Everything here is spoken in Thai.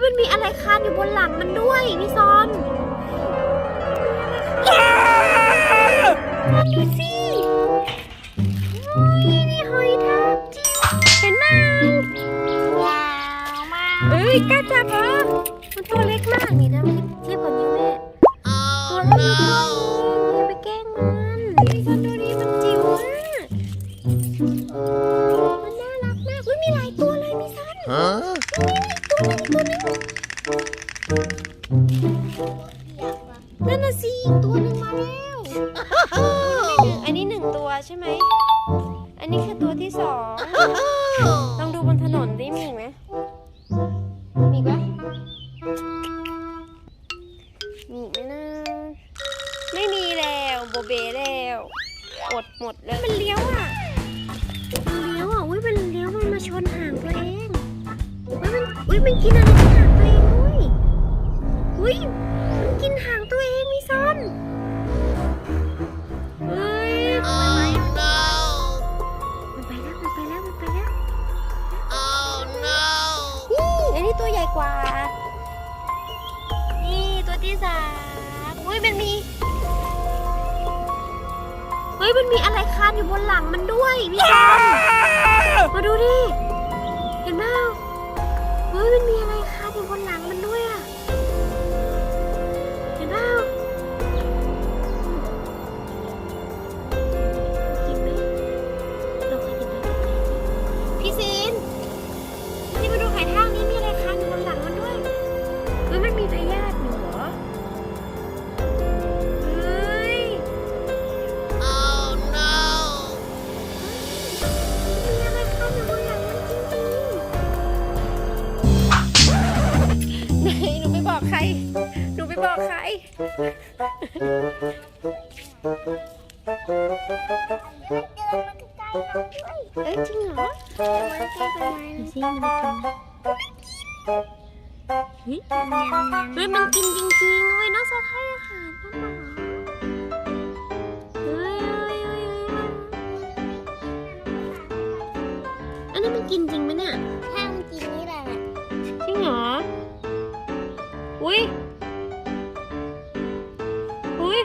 ยมันมีอะไรคานอยู่บนหลังมันด้วยพี่ซอนดูสิเฮ้ยนี่หอยทากจิ๋วเห็นไหมว้าวมากเอ้ยกล้าจับเหรอมันตัวเล็กมากนี่นะ นั่นน่ะสิอีกตัวหนึ่งมาแล้วอันนี้หนึ่งตัวใช่ไหม อันนี้คือตัวที่สอง ลองดูบนถนนดิมีอีกไหม มีอีกปะมีอีกไหมนะ ไม่มีแล้วโบเบแล้ว อดหมดแล้วมันเลี้ยวอะ อุ้ยมันกินอะไรที่หางตัวเองอุ้ยอุ้ยมันกินหางตัวเองมีซ้อนเฮ้ย Oh no! มันไปแล้วมันไปแล้วมันไปแล้ว Oh no! นี่อันนี้ตัวใหญ่กว่า นี่ตัวที่สามอุ้ยมันมีเฮ้ยมันมีอะไรคานอยู่บนหลังมันด้วยพี่ซอนมาดูดิ หนูไปบอกใคร เอ้ยจริงเหรอดูสิมันกินเฮ้ยเฮ้ยมันกินจริงๆเว้ยน้องซาไทยอาหารนั่นเหรอเฮ้ยเฮ้ยเฮ้ยเฮ้ยอันนั้นมันกินจริงไหมเนี่ย อุ้ย